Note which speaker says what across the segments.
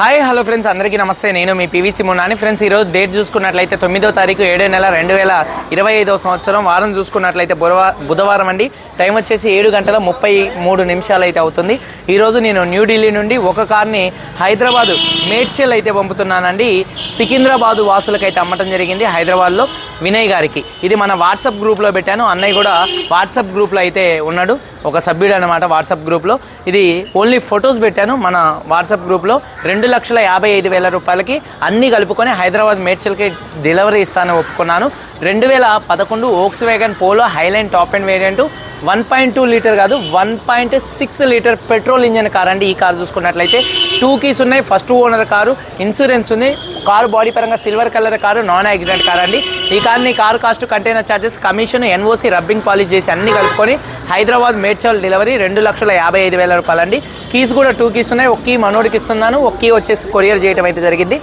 Speaker 1: Hi hello friends అందరికీ నమస్తే. నేను మీ పీవీసీ మున్నాని ఫ్రెండ్స్ ఈరోజు డేట్ చూసుకున్నట్లయితే తొమ్మిదో తారీఖు ఏడో నెల రెండు వేల ఇరవై ఐదవ సంవత్సరం. వారం చూసుకున్నట్లయితే బుధవా బుధవారం అండి. టైం వచ్చేసి ఏడు గంటల ముప్పై మూడు నిమిషాలు అయితే అవుతుంది. ఈరోజు నేను న్యూఢిల్లీ నుండి ఒక కార్ని హైదరాబాదు మేడ్చల్ అయితే పంపుతున్నానండి. సికింద్రాబాదు వాసులకైతే అమ్మటం జరిగింది హైదరాబాద్లో. వినయ్ గారికి. ఇది మన వాట్సాప్ గ్రూప్లో పెట్టాను. అన్నయ్య కూడా వాట్సాప్ గ్రూప్లో అయితే ఉన్నాడు. ఒక సభ్యుడు అనమాట వాట్సాప్ గ్రూప్లో. ఇది ఓన్లీ ఫొటోస్ పెట్టాను మన వాట్సాప్ గ్రూప్లో. రెండు లక్షల యాభై ఐదు వేల రూపాయలకి అన్నీ కలుపుకొని హైదరాబాద్ మేడ్చల్కి డెలివరీ ఇస్తానని ఒప్పుకున్నాను. రెండు వేల పదకొండు Volkswagen Polo Highline top end variant. One point two litre కాదు one point six litre petrol engine car అండి ఈ కార్ చూసుకున్నట్లయితే. టూ కీస్ ఉన్నాయి. First owner car. ఇన్సూరెన్స్ ఉంది. కారు బాడీ పరంగా silver colour car non accident car అండి. ఈ కార్ని car cost container charges commission NOC rubbing polish చేసి అన్ని కలుపుకొని హైదరాబాద్ మేడ్చల్ డెలివరీ రెండు లక్షల యాభై ఐదు వేల రూపాయలండి. కీస్ కూడా టూ కీస్ ఉన్నాయి. ఒక కీ మనోడికి ఇస్తున్నాను. ఒక కీ వచ్చేసి కొరియర్ చేయడం అయితే జరిగింది.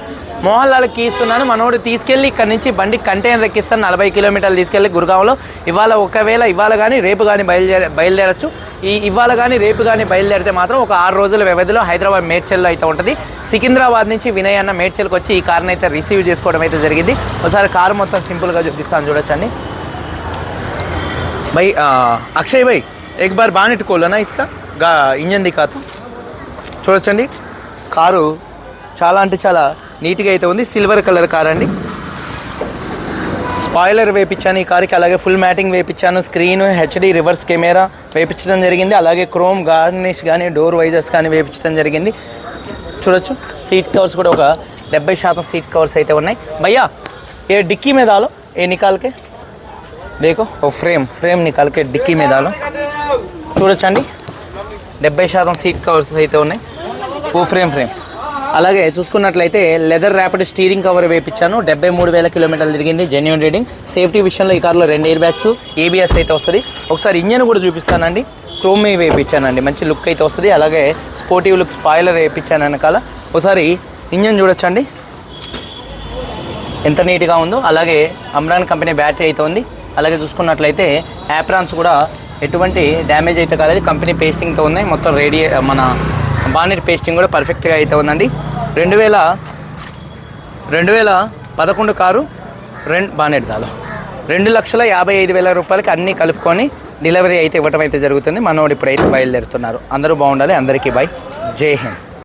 Speaker 1: మోహన్ లాల్ కీ ఇస్తున్నాను. మనోడు తీసుకెళ్ళి ఇక్కడ నుంచి బండి కంటైనర్ ఎక్కిస్తాను నలభై కిలోమీటర్లు తీసుకెళ్ళి గురుగాంలో. ఇవాళ ఒకవేళ ఇవాళ కానీ రేపు కానీ బయలుదేర బయలుదేరచ్చు. ఈ ఇవాళ కానీ రేపు కానీ బయలుదేరితే మాత్రం ఒక ఆరు రోజుల వ్యవధిలో హైదరాబాద్ మేడ్చల్లో అయితే ఉంటుంది. సికింద్రాబాద్ నుంచి వినయ్ అన్న మేడ్చల్కి వచ్చి ఈ కార్ని అయితే రిసీవ్ చేసుకోవడం అయితే జరిగింది. ఒకసారి కారు మొత్తం సింపుల్గా చూపిస్తాను చూడొచ్చండి. భయ్ అక్షయ్ భయ్ ఎక్ బార్ బాగా నెట్టుకోలేనా ఇసుక? గా ఇంజన్ దికాతు చూడొచ్చండి కారు చాలా అంటే చాలా నీట్గా అయితే ఉంది. సిల్వర్ కలర్ కార్ అండి. స్పాయిలర్ వేపించాను ఈ కార్కి అలాగే ఫుల్ మ్యాటింగ్ వేపించాను స్క్రీన్ హెచ్డి రివర్స్ కెమెరా వేపించడం జరిగింది. అలాగే క్రోమ్ గార్నిష్ కానీ డోర్ వైజర్స్ కానీ వేపించడం జరిగింది. చూడొచ్చు. సీట్ కవర్స్ కూడా ఒక డెబ్బై శాతం సీట్ కవర్స్ అయితే ఉన్నాయి. భయ్యా ఏ డిక్కీ మీద ఆలో ఏ నికాల్కే? దేకో? ఓ ఫ్రేమ్ ఫ్రేమ్ నికాల్కే డిక్కీ మీద ఆలో చూడొచ్చండి. డెబ్బై శాతం సీట్ కవర్స్ అయితే ఉన్నాయి. ఓ ఫ్రేమ్ ఫ్రేమ్. అలాగే చూసుకున్నట్లయితే లెదర్ ర్యాపిడ్ స్టీరింగ్ కవర్ వేయించాను డెబ్బై మూడు వేల కిలోమీటర్లు తిరిగింది. జెన్యున్ రీడింగ్ సేఫ్టీ విషయంలో ఈ కార్లో రెండు ఎయిర్ బ్యాగ్స్ ఏబిఎస్ అయితే వస్తుంది. ఒకసారి ఇంజన్ కూడా చూపిస్తానండి. క్రోమీ వేయించానండి మంచి లుక్ అయితే వస్తుంది. అలాగే స్పోర్టివ్ లుక్ స్పాయిలర్ వేయించాను వెనకాల. ఒకసారి ఇంజన్ చూడొచ్చండి. ఎంత నీట్గా ఉందో. అలాగే అమ్రాన్ కంపెనీ బ్యాటరీ అయితే ఉంది. అలాగే చూసుకున్నట్లయితే యాప్రాన్స్ కూడా ఎటువంటి డ్యామేజ్ అయితే కాలేదు. కంపెనీ పేస్టింగ్తో ఉన్నాయి. మొత్తం రేడియే మన బానెట్ పేస్టింగ్ కూడా పర్ఫెక్ట్గా అయితే ఉందండి. రెండు వేల రెండు వేల పదకొండు కారు రెండు బానెట్ దాలో. రెండు లక్షల యాభై ఐదు వేల రూపాయలకి అన్నీ కలుపుకొని డెలివరీ అయితే ఇవ్వటం అయితే జరుగుతుంది. మనోడు ఇప్పుడైతే బయలుదేరుతున్నారు. అందరూ బాగుండాలి. అందరికీ బాయ్ జై హింద్.